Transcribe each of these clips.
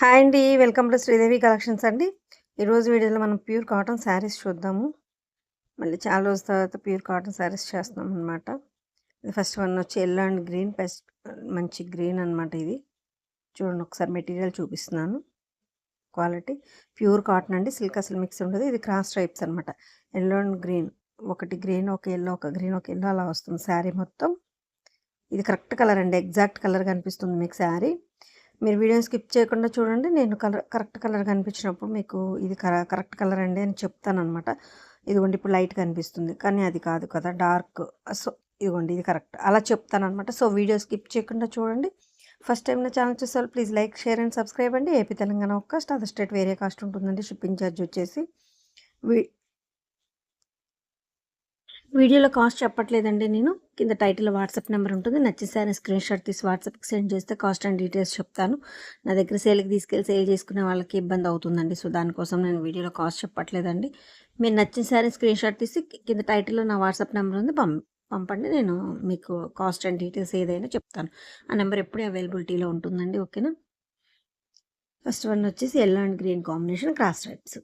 Hi అండి welcome to Sridevi collections అండి. ఈరోజు వీడియోలో మనం ప్యూర్ కాటన్ శారీస్ చూద్దాము. మళ్ళీ చాలా రోజుల తర్వాత ప్యూర్ కాటన్ శారీస్ చేస్తున్నాం అనమాట ఇది ఫస్ట్ వన్ వచ్చి ఎల్లో అండ్ గ్రీన్ బెస్ట్ మంచి గ్రీన్ అనమాట ఇది. చూడండి ఒకసారి మెటీరియల్ చూపిస్తున్నాను. క్వాలిటీ. ప్యూర్ కాటన్ అండి సిల్క్ అసలు మిక్స్ ఉంటుంది ఇది క్రాస్ టైప్స్ అనమాట ఎల్లో అండ్ గ్రీన్. ఒకటి గ్రీన్ ఒక ఎల్లో ఒక గ్రీన్ ఒక ఎల్లో అలా వస్తుంది శారీ మొత్తం. ఇది కరెక్ట్ కలర్ అండి ఎగ్జాక్ట్ కలర్ కనిపిస్తుంది మీకు శారీ. మీరు వీడియోని స్కిప్ చేయకుండా చూడండి. నేను కలర్ కరెక్ట్ కలర్ కనిపించినప్పుడు మీకు ఇది కరెక్ట్ కలర్ అండి అని చెప్తాను అనమాట ఇదిగోండి ఇప్పుడు లైట్ కనిపిస్తుంది. కానీ అది కాదు కదా డార్క్. సో ఇదిగోండి ఇది కరెక్ట్. అలా చెప్తాను అనమాట సో వీడియో స్కిప్ చేయకుండా చూడండి. ఫస్ట్ టైం నా ఛానల్ చూసే please like share and subscribe అండి. ఏపీ తెలంగాణ ఒక కాస్ట్ అదర్ స్టేట్ వేరే కాస్ట్ ఉంటుందండి. షిప్పింగ్ ఛార్జ్ వచ్చేసి వీ వీడియోలో కాస్ట్ చెప్పట్లేదండి నేను. కింద టైటిల్ వాట్సాప్ నెంబర్ ఉంటుంది. నచ్చేసారి స్క్రీన్ షాట్ తీసి వాట్సాప్కి సెండ్ చేస్తే కాస్ట్ అండ్ డీటెయిల్స్ చెప్తాను. నా దగ్గర సేల్కి తీసుకెళ్ళి సేల్ చేసుకునే వాళ్ళకి ఇబ్బంది అవుతుందండి. సో దానికోసం నేను వీడియోలో కాస్ట్ చెప్పట్లేదండి. మీరు నచ్చిన సారీ స్క్రీన్ షాట్ తీసి కింద టైటిల్లో నా వాట్సాప్ నెంబర్ ఉంది. పం పంపండి. నేను మీకు కాస్ట్ అండ్ డీటెయిల్స్ ఏదైనా చెప్తాను. ఆ నెంబర్ ఎప్పుడూ అవైలబిలిటీలో ఉంటుందండి. ఓకేనా? ఫస్ట్ వన్ వచ్చేసి yellow and green combination cross rights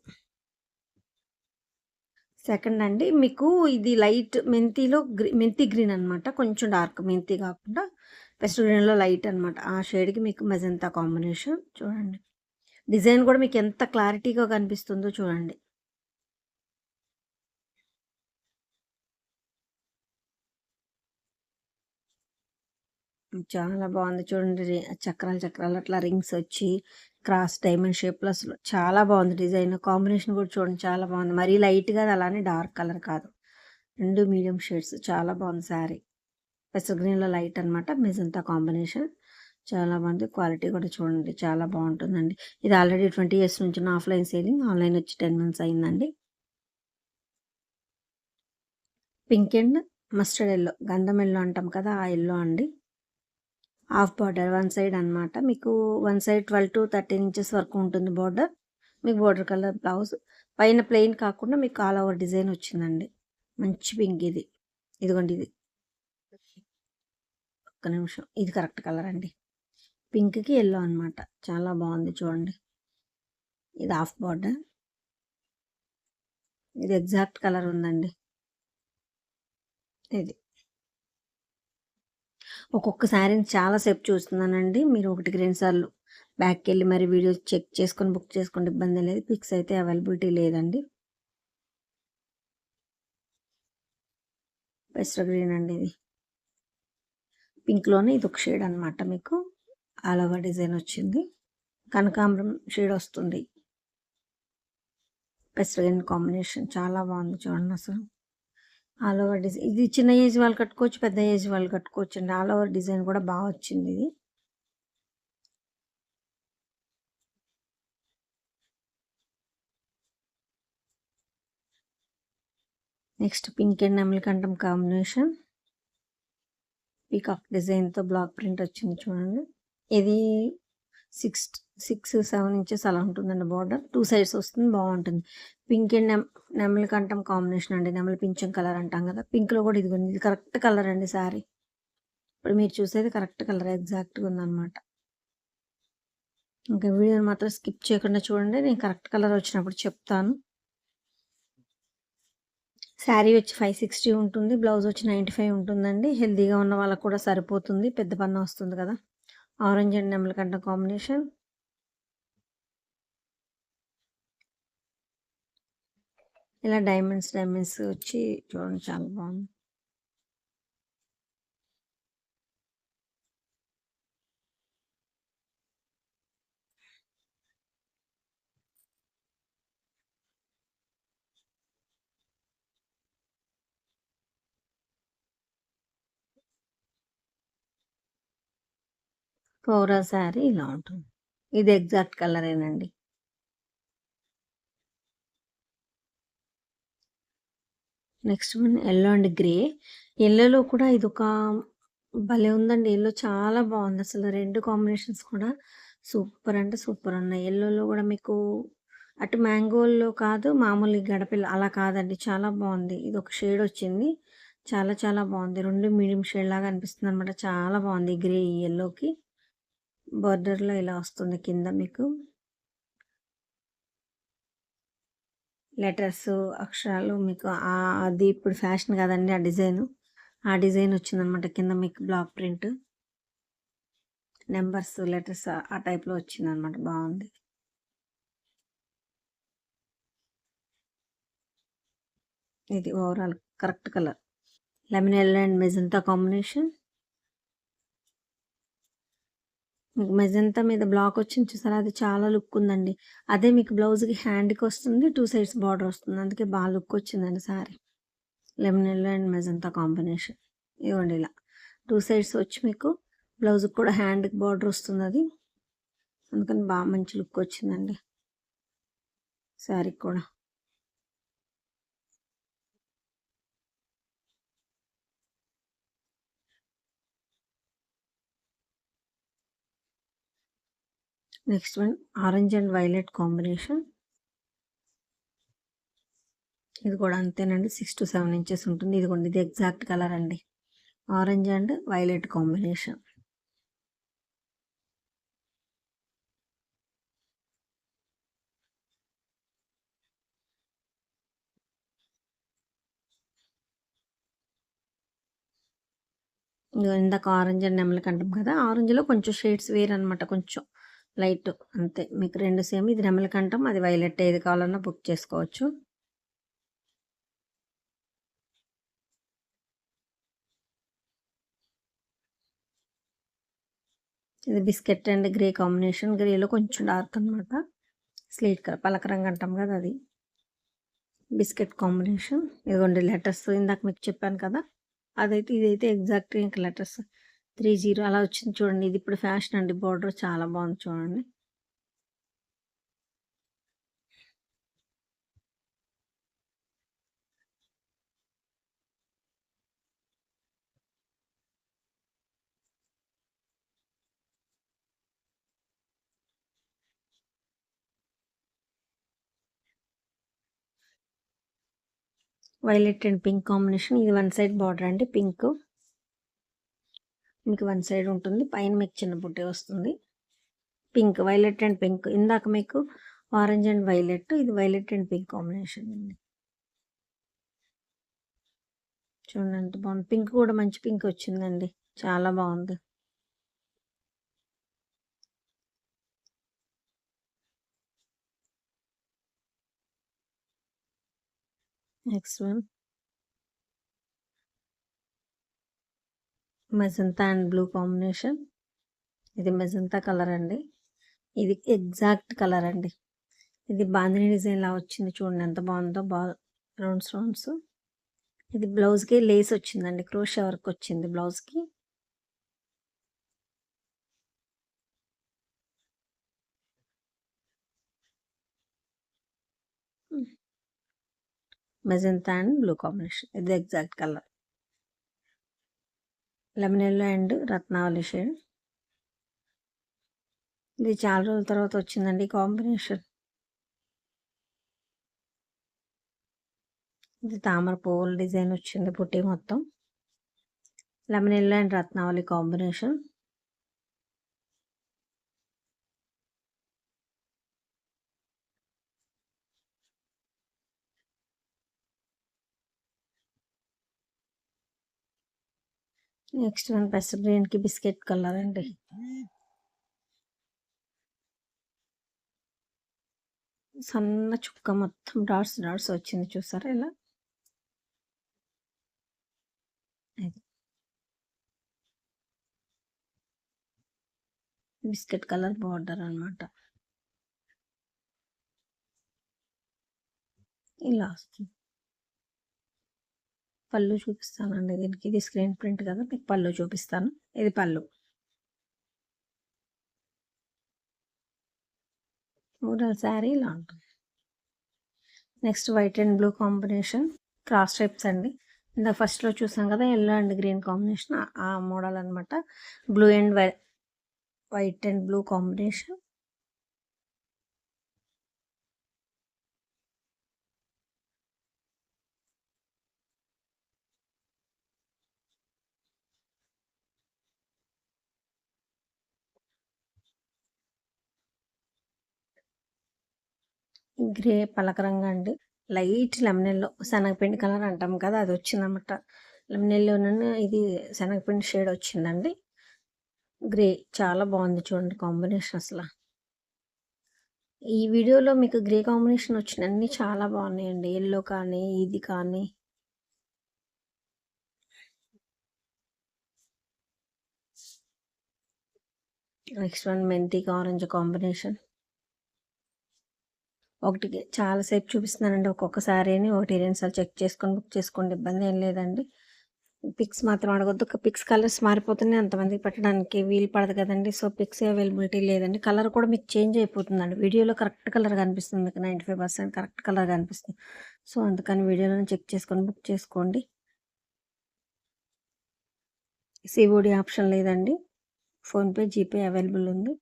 second అండి. మీకు ఇది లైట్ మెంతిలో గ్రీ మెంతి గ్రీన్ అనమాట కొంచెం డార్క్ మెంతి కాకుండా పెస్ట్ గ్రీన్లో లైట్ అనమాట ఆ షేడ్కి మీకు మెజంతా కాంబినేషన్ చూడండి. డిజైన్ కూడా మీకు ఎంత క్లారిటీగా కనిపిస్తుందో చూడండి. చాలా బాగుంది చూడండి. చక్రాలు చక్రాలు అట్లా రింగ్స్ వచ్చి క్రాస్ డైమండ్ షేప్లో అసలు చాలా బాగుంది డిజైన్. కాంబినేషన్ కూడా చూడండి చాలా బాగుంది. మరీ లైట్గా అలానే డార్క్ కలర్ కాదు. రెండు మీడియం షేడ్స్. చాలా బాగుంది శారీ. పెసర్ గ్రీన్లో లైట్ అనమాట మెజంతా కాంబినేషన్. చాలా బాగుంది. క్వాలిటీ కూడా చూడండి చాలా బాగుంటుందండి. ఇది ఆల్రెడీ ట్వంటీ ఇయర్స్ నుంచి ఆఫ్లైన్ సేలింగ్. ఆన్లైన్ వచ్చి టెన్ మంత్స్ అయిందండి. Pink and mustard yellow. గంధం ఎల్లో అంటాం కదా ఆ ఎల్లో అండి. హాఫ్ బార్డర్ వన్ సైడ్ అనమాట మీకు one side twelve to thirteen inches వరకు ఉంటుంది బార్డర్. మీకు బార్డర్ కలర్ బ్లౌజ్. పైన ప్లెయిన్ కాకుండా మీకు ఆల్ ఓవర్ డిజైన్ వచ్చిందండి. మంచి పింక్ ఇది. ఇదిగోండి ఇది. ఒక్క నిమిషం. ఇది కరెక్ట్ కలర్ అండి. పింక్కి ఎల్లో అనమాట చాలా బాగుంది చూడండి. ఇది హాఫ్ బార్డర్. ఇది ఎగ్జాక్ట్ కలర్ ఉందండి. ఇది. ఒక్కొక్క శారీని చాలాసేపు చూస్తున్నానండి. మీరు ఒకటికి రెండు సార్లు బ్యాక్కి వెళ్ళి మరి వీడియో చెక్ చేసుకొని బుక్ చేసుకుంటే ఇబ్బంది లేదు. పిక్స్ అయితే అవైలబిలిటీ లేదండి. పెస్టర్ గ్రీన్ అండి ఇది. పింక్లోనే ఇది ఒక షేడ్ అనమాట మీకు. ఆల్ డిజైన్ వచ్చింది. కనకాంబరం షేడ్ వస్తుంది. పెస్టర్ గ్రీన్ కాంబినేషన్. చాలా బాగుంది చూడండి అసలు. All over design. ఇది చిన్న ఏజ్ వాళ్ళు కట్టుకోవచ్చు పెద్ద ఏజ్ వాళ్ళు కట్టుకోవచ్చు అండి ఆల్ ఓవర్ డిజైన్ కూడా బాగా వచ్చింది ఇది. నెక్స్ట్ పింక్ అండ్ నెమలికంఠం కాంబినేషన్. పీకాక్ డిజైన్తో బ్లాక్ ప్రింట్ వచ్చింది చూడండి. ఇది సిక్స్ సిక్స్ సెవెన్ ఇంచెస్ అలా ఉంటుందండి బార్డర్. టూ సైడ్స్ వస్తుంది బాగుంటుంది. పింక్ అండ్ నెమలి కంటం కాంబినేషన్ అండి. నెమలి పింఛం కలర్ అంటాం కదా పింక్లో కూడా ఇదిగోండి. ఇది కరెక్ట్ కలర్ అండి సారీ. ఇప్పుడు మీరు చూసేది కరెక్ట్ కలర్ ఎగ్జాక్ట్గా ఉందన్నమాట. ఇంకా వీడియోని మాత్రం స్కిప్ చేయకుండా చూడండి. నేను కరెక్ట్ కలర్ వచ్చినప్పుడు చెప్తాను. శారీ వచ్చి ఫైవ్ సిక్స్టీ ఉంటుంది బ్లౌజ్ వచ్చి నైంటీ ఫైవ్ ఉంటుందండి. హెల్తీగా ఉన్న వాళ్ళకు కూడా సరిపోతుంది పెద్ద పన్న వస్తుంది కదా. ఆరెంజ్ అండ్ నెమలకంట కాంబినేషన్. ఇలా డైమండ్స్ డైమండ్స్ వచ్చి చూడండి చాలా బాగుంది. కోరా శారీ ఇలా ఉంటుంది. ఇది exact కలరేనండి. Next one yellow and grey. ఎల్లోలో కూడా ఇది ఒక భలే ఉందండి. ఎల్లో చాలా బాగుంది. అసలు రెండు కాంబినేషన్స్ కూడా సూపర్ అంటే సూపర్ ఉన్నాయి. ఎల్లోలో కూడా మీకు అటు మ్యాంగోల్లో కాదు మామూలు గడపిల్ల అలా కాదండి. చాలా బాగుంది. ఇది ఒక షేడ్ వచ్చింది. చాలా చాలా బాగుంది. రెండు మీడియం షేడ్ లాగా అనిపిస్తుంది అనమాట చాలా బాగుంది గ్రే ఎల్లోకి. బార్డర్‌లో ఇలా వస్తుంది కింద మీకు. లెటర్స్ అక్షరాలు మీకు అది ఇప్పుడు ఫ్యాషన్ కదండి ఆ డిజైన్ ఆ డిజైన్ వచ్చిందనమాట కింద మీకు బ్లాక్ ప్రింట్. నెంబర్స్ లెటర్స్ ఆ టైప్‌లో వచ్చిందనమాట. బాగుంది ఇది overall correct colour. Lemon yellow and magenta combination. మీకు మెజంతా మీద బ్లాక్ వచ్చింది చూసారా? అది చాలా లుక్ ఉందండి. అదే మీకు బ్లౌజ్‌కి హ్యాండ్‌కి వస్తుంది. టూ సైడ్స్ బార్డర్ వస్తుంది. అందుకే బాగా లుక్ వచ్చిందండి sari. Lemon and magenta combination. ఇవ్వండి ఇలా. టూ సైడ్స్ వచ్చి మీకు బ్లౌజ్‌కి కూడా హ్యాండ్‌కి బార్డర్ వస్తుంది అది అందుకని బాగా మంచి లుక్ వచ్చిందండి. శారీ కూడా. Next one orange and violet combination. ఇది కూడా అంతేనండి. 6-7 ఇంచెస్ ఉంటుంది. ఇదిగోండి ఇది ఎగ్జాక్ట్ కలర్ అండి. Orange and violet combination. ఇందాక ఆరెంజ్ అండ్ నెమలికంఠం కదా! ఆరెంజ్‌లో కొంచెం షేడ్స్ వేరనమాట. కొంచెం లైట్ అంతే. మీకు రెండు సేమ్. ఇది నెమలకంఠం అది వైలెట్ ఏది కావాలన్నా బుక్ చేసుకోవచ్చు. ఇది బిస్కెట్ అండ్ గ్రే కాంబినేషన్. గ్రేలో కొంచెం డార్క్ అనమాట. స్లేట్ కలర్ పలకరంగా అంటాం కదా! అది. Biscuit combination. ఇదిగోండి లెటర్స్ ఇందాక మీకు చెప్పాను కదా! అదైతే ఇదైతే ఎగ్జాక్ట్ ఇంకా లెటర్స్ 30 అలా వచ్చింది చూడండి. ఇది ఇప్పుడు ఫ్యాషన్ అండి. బార్డర్ చాలా బాగుంది చూడండి. Violet and pink combination. ఇది వన్ సైడ్ బార్డర్ అండి పింక్. మీకు వన్ సైడ్ ఉంటుంది. పైన మీకు చిన్న బుట్టే వస్తుంది. Pink violet and pink. ఇందాక మీకు ఆరెంజ్ అండ్ వైలెట్. ఇది వైలెట్ అండ్ పింక్ కాంబినేషన్ అండి. చూడండి ఎంత బాగుంది. పింక్ కూడా మంచి పింక్ వచ్చిందండి. చాలా బాగుంది. Next one. Magenta and blue combination. ఇది మెజంతా కలర్ అండి. ఇది ఎగ్జాక్ట్ కలర్ అండి. ఇది బాంధిని డిజైన్‌లా వచ్చింది చూడండి ఎంత బాగుందో బా రౌండ్స్ రౌండ్స్. ఇది బ్లౌజ్‌కి లేస్ వచ్చిందండి. క్రోషియా వర్క్ వచ్చింది బ్లౌజ్‌కి. Magenta and blue combination. ఇది exact colour. Lemon yellow and రత్నావళి షేడ్. ఇది చాలా రోజుల తర్వాత వచ్చిందండి కాంబినేషన్. ఇది తామర పువ్వుల డిజైన్ వచ్చింది పుట్టి మొత్తం. లెమన్ ఎల్లో అండ్ రత్నావళి కాంబినేషన్. నెక్స్ట్ వన్ పెసర్ గ్రీన్‌కి బిస్కెట్ కలర్ అండి. సన్న చుక్క మొత్తం డాట్స్ డాట్స్ వచ్చింది చూసారా ఇలా? అది. బిస్కెట్ కలర్ బార్డర్ అనమాట. ఇలా వస్తుంది. పళ్ళు చూపిస్తానండి దీనికి. ఇది స్క్రీన్ ప్రింట్ కదా! మీకు పళ్ళు చూపిస్తాను. ఇది పళ్ళు. ఓవరాల్ శారీ ఇలా ఉంటుంది. Next white and blue combination. Cross stripes అండి. ఇంత ఫస్ట్‌లో చూసాం కదా! యెల్లో అండ్ గ్రీన్ కాంబినేషన్ ఆ మోడల్ అనమాట. Blue and why white and blue combination. Grey పలకరంగా అండి. లైట్ లెమనెల్లో శనగపిండి కలర్ అంటాం కదా అది వచ్చిందన్నమాట లెమనెల్లోనే ఇది శనగపిండి షేడ్ వచ్చిందండి. గ్రే చాలా బాగుంది చూడండి కాంబినేషన్ అసలు. ఈ వీడియోలో మీకు గ్రే కాంబినేషన్ వచ్చినన్ని చాలా బాగున్నాయండి. ఎల్లో కానీ ఇది కానీ. నెక్స్ట్ వన్ మెంతికి ఆరెంజ్ కాంబినేషన్. ఒకటికి చాలాసేపు చూపిస్తున్నానండి ఒక్కొక్కసారిని. ఒకటి రెండుసార్లు చెక్ చేసుకొని బుక్ చేసుకోండి. ఇబ్బంది ఏం లేదండి. పిక్స్ మాత్రం అడగొద్దు. పిక్స్ కలర్స్ మారిపోతున్నాయి. అంతమందికి పెట్టడానికి వీలు పడదు కదండి. సో పిక్స్ అవైలబిలిటీ లేదండి. కలర్ కూడా మీకు చేంజ్ అయిపోతుందండి. వీడియోలో కరెక్ట్ కలర్ కనిపిస్తుంది మీకు. Ninety five percent correct colour కనిపిస్తుంది. సో అందుకని వీడియోలో చెక్ చేసుకొని బుక్ చేసుకోండి. సిఓడి ఆప్షన్ లేదండి. ఫోన్పే జీపే అవైలబుల్ ఉంది.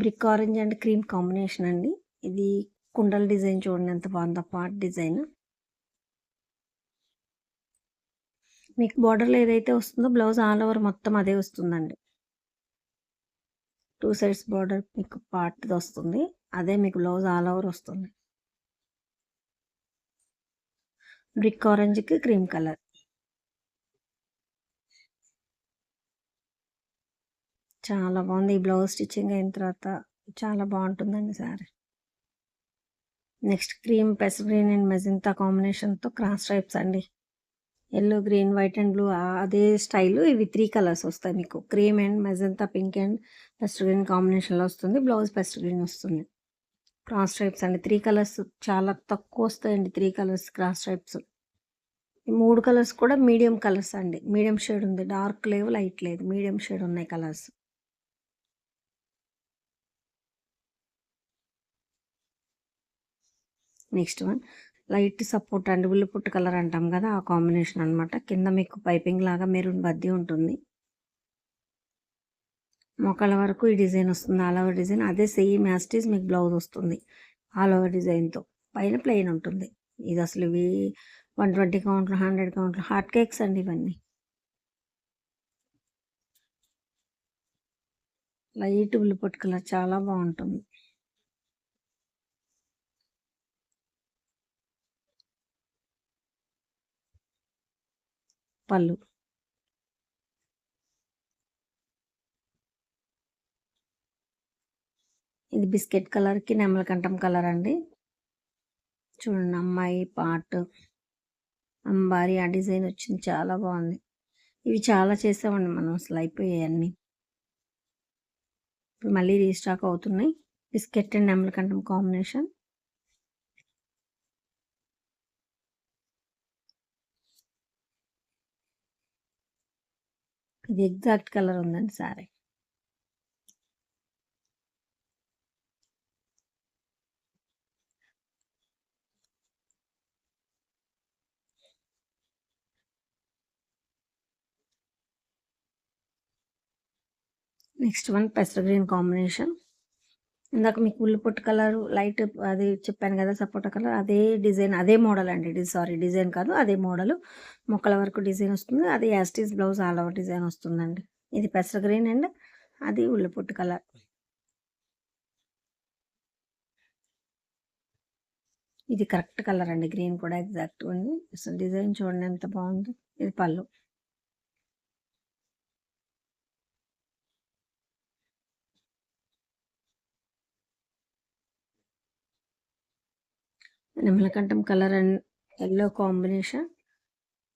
Brick orange and cream combination అండి. ఇది కుండల డిజైన్ చూడండి ఎంత బాగుందో పార్ట్ డిజైన్. మీకు బార్డర్లో ఏదైతే వస్తుందో బ్లౌజ్ ఆల్ ఓవర్ మొత్తం అదే వస్తుందండి. టూ సైడ్స్ బార్డర్ మీకు పార్ట్ వస్తుంది. అదే మీకు బ్లౌజ్ ఆల్ ఓవర్ వస్తుంది. బ్రిక్ ఆరెంజ్కి క్రీమ్ కలర్. చాలా బాగుంది. ఈ బ్లౌజ్ స్టిచ్చింగ్ అయిన తర్వాత చాలా బాగుంటుందండి సారీ నెక్స్ట్ క్రీమ్ పెస్ గ్రీన్ అండ్ మెజింతా కాంబినేషన్తో క్రాస్ స్ట్రైప్స్ అండి. Yellow green white and blue అదే స్టైల్ ఇవి త్రీ కలర్స్ వస్తాయి మీకు. Cream and magenta pink and pest green కాంబినేషన్లో వస్తుంది. బ్లౌజ్ పెస్ట్ గ్రీన్ వస్తుంది. క్రాస్ స్ట్రైప్స్ అండి. త్రీ కలర్స్ చాలా తక్కువ వస్తాయండి త్రీ కలర్స్ క్రాస్ స్ట్రైప్స్. ఈ మూడు కలర్స్ కూడా మీడియం కలర్స్ అండి. మీడియం షేడ్ ఉంది. డార్క్ లేవు లైట్ లేదు. మీడియం షేడ్ ఉన్నాయి కలర్స్. Next one. లైట్ సపోర్ట్ అండి పుట్టు కలర్ అంటాం కదా ఆ కాంబినేషన్ అనమాట కింద మీకు పైపింగ్ లాగా మెరూన్ బద్దీ ఉంటుంది. మొక్కల వరకు ఈ డిజైన్ వస్తుంది ఆల్ ఓవర్ డిజైన్. అదే సేమ్ యాస్టీస్ మీకు బ్లౌజ్ వస్తుంది ఆల్ ఓవర్ డిజైన్తో పైన ప్లెయిన్ ఉంటుంది. ఇది అసలు ఇవి వన్ ట్వంటీ కౌంట్లు హండ్రెడ్ కౌంట్లు హాట్ కేక్స్ అండి ఇవన్నీ. లైట్ ఉల్లిపొట్టు కలర్ చాలా బాగుంటుంది. పళ్ళు. ఇది బిస్కెట్ కలర్కి నెమలకంఠం కలర్ అండి. చూడండి అమ్మాయి పార్ట్. అంబారి ఆ డిజైన్ వచ్చింది చాలా బాగుంది. ఇవి చాలా చేసామండి మనం అసలు అయిపోయాయి ఇప్పుడు మళ్ళీ రీస్టాక్ అవుతున్నాయి. బిస్కెట్ అండ్ నెమలకంఠం కాంబినేషన్. ఇది ఎగ్జాక్ట్ కలర్ ఉందండి సారీ. నెక్స్ట్ వన్ పెసర్ గ్రీన్ కాంబినేషన్. ఇందాక మీకు ఉల్లి పొట్టు కలర్ లైట్ అది చెప్పాను కదా సపోటా కలర్ అదే డిజైన్ అదే మోడల్ అండి. ఇది సారీ డిజైన్ కాదు అదే మోడల్. మొక్కల వరకు డిజైన్ వస్తుంది అదే as it is blouse all over design వస్తుందండి. ఇది పెసర గ్రీన్ అండ్ అది ఉల్లి పొట్టు కలర్. ఇది కరెక్ట్ కలర్ అండి గ్రీన్ కూడా ఎగ్జాక్ట్ ఉంది. డిజైన్ చూడండి ఎంత బాగుంది. ఇది పళ్ళు. నిమ్మలకంఠం colour and yellow combination.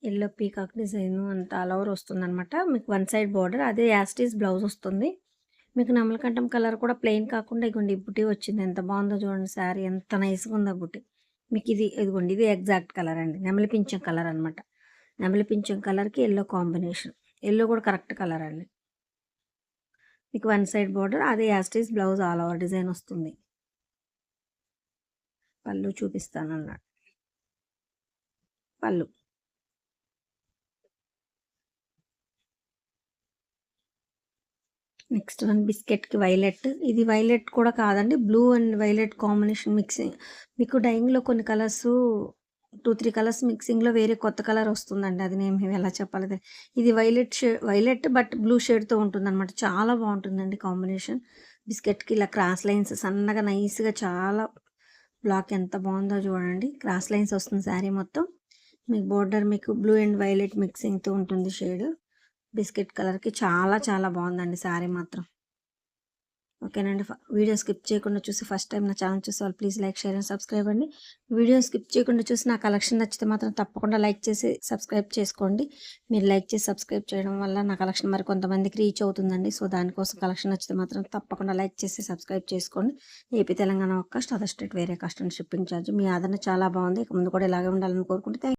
Yellow peacock design అంత ఆల్ ఓవర్ వస్తుంది అనమాట మీకు వన్ సైడ్ బార్డర్ అదే యాస్టీస్ బ్లౌజ్ వస్తుంది. మీకు నెమలకంఠం కలర్ కూడా ప్లెయిన్ కాకుండా ఇదిగోండి ఈ బుట్టి వచ్చింది. ఎంత బాగుందో చూడండి శారీ ఎంత నైస్గా ఉందో బుట్టి మీకు ఇది ఇదిగోండి ఇది ఎగ్జాక్ట్ కలర్ అండి. నెమలి పింఛం కలర్ అనమాట నెమలి పింఛం కలర్కి ఎల్లో కాంబినేషన్. ఎల్లో కూడా కరెక్ట్ కలర్ అండి. మీకు వన్ సైడ్ బార్డర్ అదే as it is blouse all over design వస్తుంది. పళ్ళు చూపిస్తాను అన్నాడు పళ్ళు. నెక్స్ట్ వన్ బిస్కెట్కి వైలెట్. ఇది వైలెట్ కూడా కాదండి blue and violet combination mixing. మీకు డైయింగ్లో కొన్ని కలర్స్ టూ త్రీ కలర్స్ మిక్సింగ్లో వేరే కొత్త కలర్ వస్తుందండి అది నేను ఎలా చెప్పాలి? ఇది violet shade violet but blue షేడ్తో ఉంటుంది అనమాట చాలా బాగుంటుందండి కాంబినేషన్. బిస్కెట్కి ఇలా క్రాస్ లైన్స్ సన్నగా నైస్గా చాలా బ్లాక్ ఎంత బాగుందో చూడండి. క్రాస్ లైన్స్ వస్తుంది శారీ మొత్తం. మీకు బోర్డర్ మీకు బ్లూ అండ్ వైలెట్ మిక్సింగ్తో ఉంటుంది షేడ్. బిస్కెట్ కలర్కి చాలా చాలా బాగుందండి శారీ మాత్రం. ఓకేనండి. వీడియో స్కిప్ చేయకుండా చూసి ఫస్ట్ టైం నా ఛానల్ చూసి వాళ్ళు please like share and subscribe అండి. వీడియో స్కిప్ చేయకుండా చూసి నా కలెక్షన్ నచ్చితే మాత్రం తప్పకుండా లైక్ చేసి సబ్స్క్రైబ్ చేసుకోండి. మీరు లైక్ చేసి సబ్స్క్రైబ్ చేయడం వల్ల నా కలెక్షన్ మరి కొంతమందికి రీచ్ అవుతుందండి. సో దానికోసం కలెక్షన్ నచ్చితే మాత్రం తప్పకుండా లైక్ చేసి సబ్స్క్రైబ్ చేసుకోండి. ఏపీ తెలంగాణ ఒక్క అదర్ స్టేట్ వేరే కాస్ట్ అండ్ షిప్పింగ్ ఛార్జ్. మీ ఆదరణ చాలా బాగుంది. ఇక ముందు కూడా ఇలాగే ఉండాలని కోరుకుంటే